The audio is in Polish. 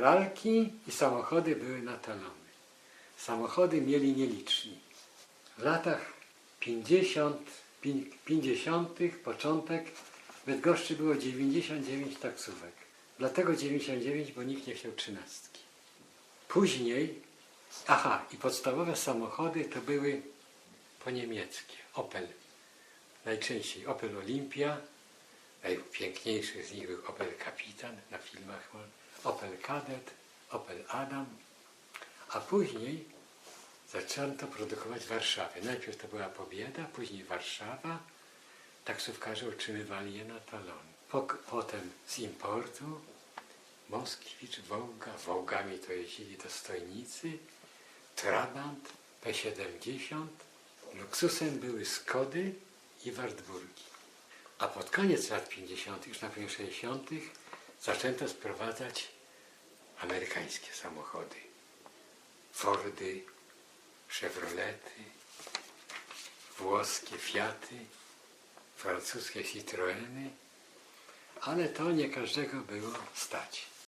Pralki i samochody były na talony. Samochody mieli nieliczni. W latach 50, pię- 50. początek w Bydgoszczy było 99 taksówek. Dlatego 99, bo nikt nie chciał trzynastki. Później, aha, i podstawowe samochody to były po niemieckie. Opel. Najczęściej Opel Olympia. Najpiękniejszy z nich był Opel Kapitan na filmach. Opel Kadett, Opel Adam. A później zaczęto produkować w Warszawie. Najpierw to była Pobieda, później Warszawa. Taksówkarze otrzymywali je na talon. Potem z importu Moskwicz, Wołga, Wołgami to jeździli dostojnicy, Trabant, P70, luksusem były Skody i Wartburgi. A pod koniec lat 50., już na początku 60., zaczęto sprowadzać amerykańskie samochody. Fordy, Chevrolety, włoskie Fiaty, francuskie Citroeny, ale to nie każdego było stać.